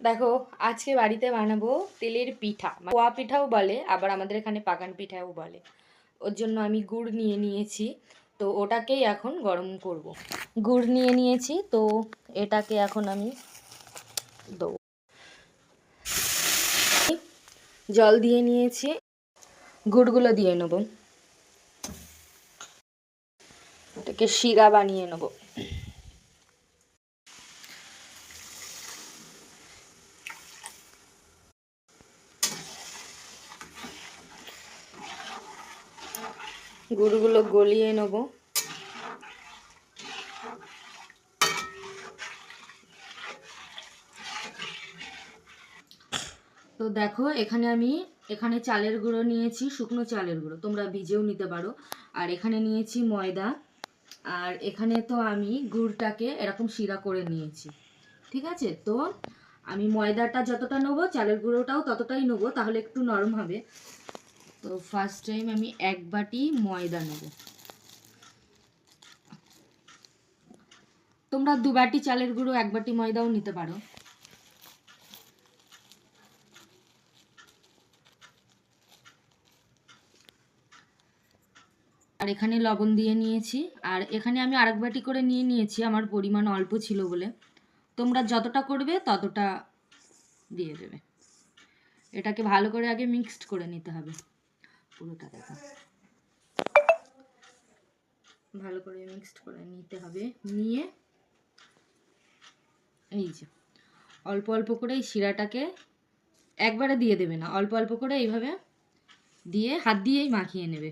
দেখো, আজকে বাড়িতে বানাবো তেলের পিঠা। পোয়া পিঠাও বলে, আবার আমাদের এখানে পাকান পিঠাও বলে। ওর জন্য আমি গুড় নিয়ে নিয়েছি, তো ওটাকেই এখন গরম করব। গুড় নিয়ে নিয়েছি, তো এটাকে এখন আমি দেবো। জল দিয়ে নিয়েছি, গুড়গুলো দিয়ে নেব। এটাকে শিরা বানিয়ে নেব। গুড়গুলো গলিয়ে নেব। তো দেখো, এখানে আমি, এখানে চালের গুঁড়ো নিয়েছি, শুকনো চালের গুঁড়ো। তোমরা ভিজেও নিতে পারো। আর এখানে নিয়েছি ময়দা। আর এখানে তো আমি গুড়টাকে এরকম শিরা করে নিয়েছি। ঠিক আছে? তো আমি ময়দাটা যতটা নেব, চালের গুঁড়োটাও ততটাই নেব, তাহলে একটু নরম হবে। তো ফার্স্ট টাইম আমি এক বাটি ময়দা নেব। তোমরা দু বাটি চালের গুঁড়ো, এক বাটি ময়দাও নিতে পারো। আর এখানে লবণ দিয়ে নিয়েছি। আর এখানে আমি আরেক বাটি করে নিয়ে নিয়েছি, আমার পরিমাণ অল্প ছিল বলে। তোমরা যতটা করবে, ততটা দিয়ে দেবে। এটাকে ভালো করে আগে মিক্সড করে নিতে হবে। পুরোটা দেখো। ভালো করে মিক্সড করে নিতে হবে। নিয়ে এই যে, অল্প অল্প করে এই শিরাটাকে একবারে দিয়ে দেবে না, অল্প অল্প করে এইভাবে দিয়ে হাত দিয়েই মাখিয়ে নেবে।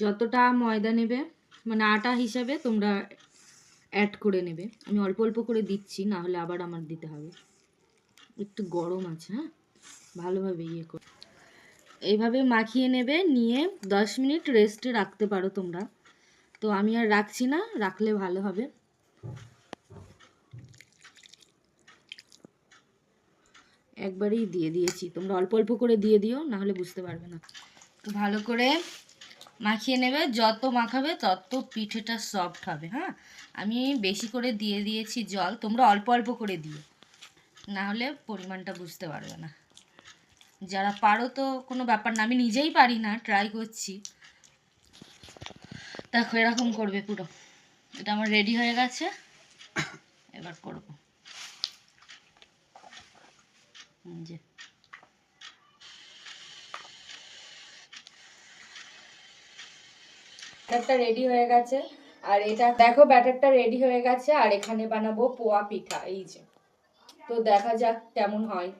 যতটা ময়দা নেবে মানে আটা হিসাবে তোমরা অ্যাড করে নেবে। আমি অল্প অল্প করে দিচ্ছি না হলে আবার আমার দিতে হবে। একটু গরম আছে হ্যাঁ? ভালোভাবে ইয়ে করে। এইভাবে মাখিয়ে নেবে, নিয়ে দশ মিনিট রেস্টে রাখতে পারো তোমরা। তো আমি আর রাখছি না, রাখলে ভালো হবে। একবারেই দিয়ে দিয়েছি। তোমরা অল্প অল্প করে দিয়ে দিও না হলে বুঝতে পারবে না। তো ভালো করে মাখিয়ে নেবে, যত মাখাবে তত পিঠেটা সফট হবে হ্যাঁ? আমি বেশি করে দিয়ে দিয়েছি জল, তোমরা অল্প অল্প করে দিও। না হলে পরিমাণটা বুঝতে পারবে না। যারা পারো তো কোনো ব্যাপার না, আমি নিজেই পারি না ট্রাই করছি। দেখো, এরকম করবে পুরো। এটা আমার রেডি হয়ে গেছে। এবার করব। যে। ব্যাটারটা রেডি হয়ে গেছে। আর এটা দেখো, ব্যাটারটা রেডি হয়ে গেছে, আর এখানে বানাবো পোয়া পিঠা, এই যে। তো দেখা যাক কেমন হয়।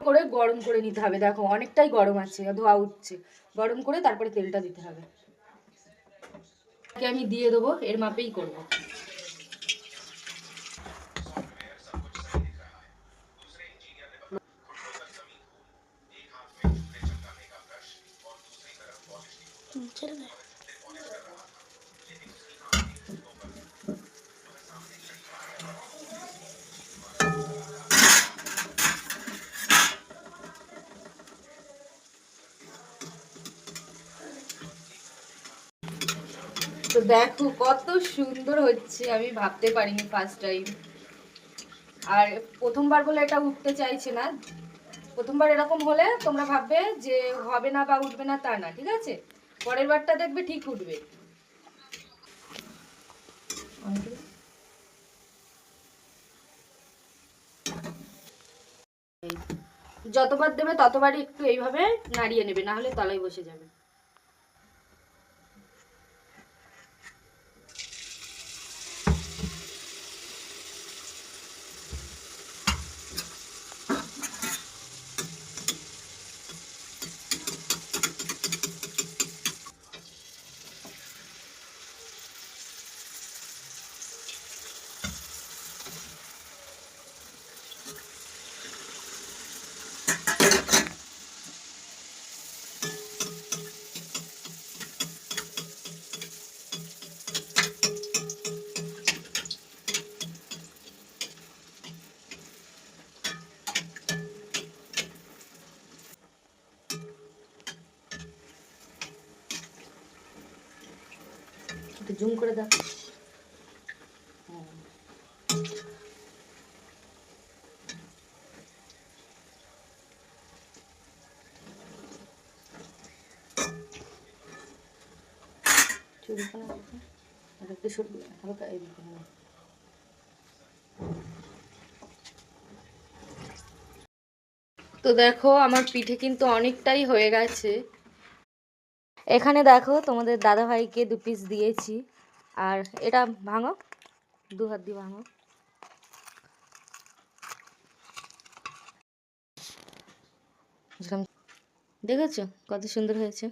করে গরম করে নিতে হবে, দেখো, অনেকটাই গরম আছে, ধোয়া উঠছে। গরম করে তারপরে তেলটা দিতে হবে। আমি দিয়ে দেবো, এর মাপেই করব। তো দেখো কত সুন্দর হচ্ছে, আমি ভাবতে পারিনি ফার্স্ট টাইম আর প্রথমবার বলে এটা উঠতে চাইছে না। প্রথমবার এরকম হলে তোমরা ভাববে যে হবে না বা উঠবে না তা না, ঠিক আছে? পরের বারটা দেখবে ঠিক উঠবে। যতবার দেবে ততবারই একটু এইভাবে নাড়িয়ে নেবে, না হলে তলায় বসে যাবে। একটু জুম করে সরু হালকা হ্যাঁ। তো দেখো আমার পিঠে কিন্তু অনেকটাই হয়ে গেছে এখানে দেখো তোমাদের দাদাভাইকে দু পিস দিয়েছি। আর এটা ভাঙো, দু হাত দিয়ে ভাঙো। দেখেছ কত সুন্দর হয়েছে?